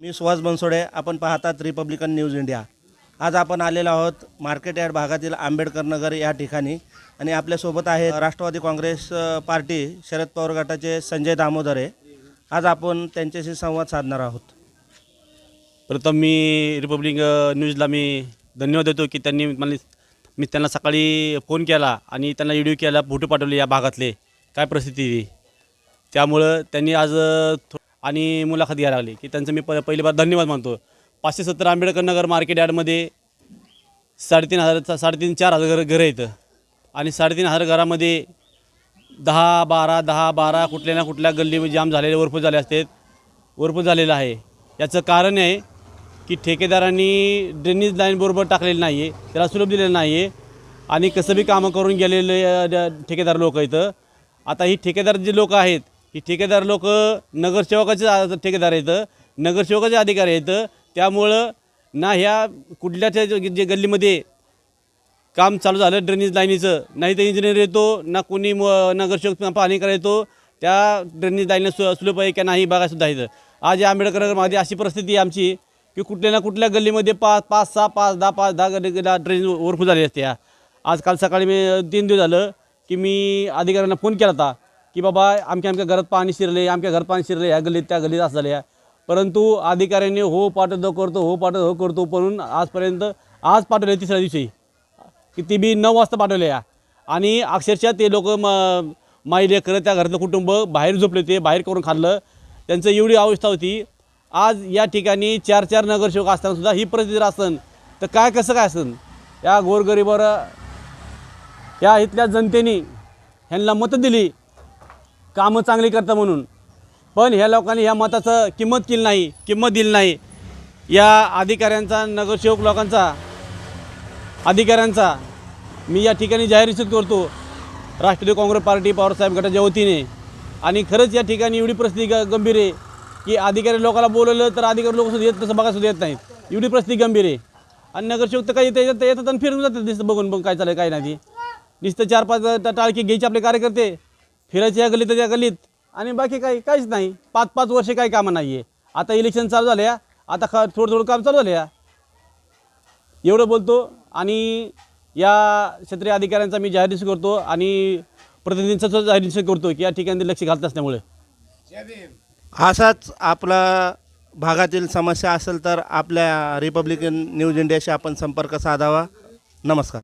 मी सुहास बनसोडे आपण पाहतात Republican news India आज आपण आलेलो आहोत मार्केट यार्ड भागातील आंबेडकर नगर या ठिकाणी. आणि आपल्यासोबत आहे राष्ट्रवादी काँग्रेस पार्टी शरद पवार गटाचे संजय दामोदरे आज आपण त्यांच्याशी संवाद साधणार आहोत. प्रथम मी रिपब्लिक न्यूजला मी धन्यवाद देतो की त्यांनी मला मी त्यांना सकाळी फोन केला आणि त्यांना व्हिडिओ केला फोटो पाठवले या भागातले. काय परिस्थिती त्यामुळं त्यांनी आज थो- आणि मुलाखत घ्यायला लागली की त्यांचं मी प पहिली बार धन्यवाद मानतो. पाचशे सत्तर आंबेडकर नगर मार्केट यार्डमध्ये साडेतीन हजार साडेतीन चार हजार घर घरं येतं आणि साडेतीन हजार घरामध्ये दहा बारा दहा बारा कुठल्या ना कुठल्या गल्ली जाम झालेले वरपूर झाले असतात वरपूर झालेलं आहे. याचं कारण आहे की ठेकेदारांनी ड्रेनेज लाईन बरोबर टाकलेलं नाही आहे त्याला सुलभ दिलेलं नाही आहे आणि कसं बी कामं करून गेलेले ठेकेदार लोक इथं. आता ही ठेकेदार जे लोक आहेत की ठेकेदार लोक नगरसेवकाचे आ- ठेकेदार आहेत नगरसेवकाचे अधिकारी आहेत. त्यामुळं ना ह्या कुठल्याच्या जे जे गल्लीमध्ये काम चालू झालं ड्रेनेज लाईनीचं नाही तर इंजिनियर येतो ना कोणी म नगरसेवक पाहणी करायला येतो त्या ड्रेनेज लाईन सु सुलभ आहे का नाही बघायसुद्धा येतं. आज या आंबेडकर नगरमध्ये अशी परिस्थिती आहे आमची की कुठल्या ना कुठल्या गल्लीमध्ये पाच पाच सहा पाच दहा पाच दहा गल्ली ड्रेनेज ओरफू झाली असते आज काल सकाळी मी तीन दिवस झालं की मी अधिकाऱ्यांना फोन केला होता. की बाबा आमच्या आमच्या घरात पाणी शिरले आमच्या घरात पाणी शिरले ह्या गल्लीत त्या गल्लीत असं झाल्या. परंतु अधिकाऱ्यांनी हो पाठवतो करतो हो पाठवतो हो करतो म्हणून आजपर्यंत आज पाठवले तिसऱ्या दिवशी. की ती बी नऊ वाजता पाठवले या आणि अक्षरशः ते लोक म माई लेकरं त्या घरातलं कुटुंब बाहेर झोपले ते बाहेर करून खाल्लं. त्यांचं एवढी अवस्था होती. आज या ठिकाणी चार चार नगरसेवक असतानासुद्धा ही परिस्थिती असन तर काय कसं काय असन? या गोरगरीबावर या इथल्या जनतेने ह्यांना मतं दिली. कामं चांगली करता म्हणून. पण ह्या लोकांनी ह्या मताचं किंमत केली नाही किंमत दिली नाही. या अधिकाऱ्यांचा नगरसेवक लोकांचा अधिकाऱ्यांचा मी या ठिकाणी जाहीर निश्चित करतो राष्ट्रवादी काँग्रेस पार्टी पवारसाहेब गटाच्या वतीने. आणि खरंच या ठिकाणी एवढी परिस्थिती ग गंभीर आहे की अधिकारी लोकांना बोलवलं तर अधिकारी लोकसुद्धा येत तसं बघासुद्धा येत नाहीत. एवढी परिस्थिती गंभीर आहे. आणि नगरसेवक तर काही येतात येतात येतात आणि फिरून जातात दिसतं बघून बघून काय चाललं काय नाही ते. नुसतं चार पाच टाळकी घ्यायचे आपले कार्यकर्ते. फिरायची या गलीत त्या गल्लीत. आणि बाकी काही काहीच नाही. पाच पाच वर्षे काही कामं नाही आहे आता इलेक्शन चालू झाले आता ख थोडं थोडं काम चालू झाले एवढं बोलतो. आणि या क्षेत्रीय अधिकाऱ्यांचा मी जाहीर करतो आणि प्रतिनिधींचा सुद्धा जाहीर करतो की या ठिकाणी लक्ष घालत असल्यामुळे. असाच आपला भागातील समस्या असेल तर आपल्या रिपब्लिकन न्यूज इंडियाशी आपण संपर्क साधावा. नमस्कार.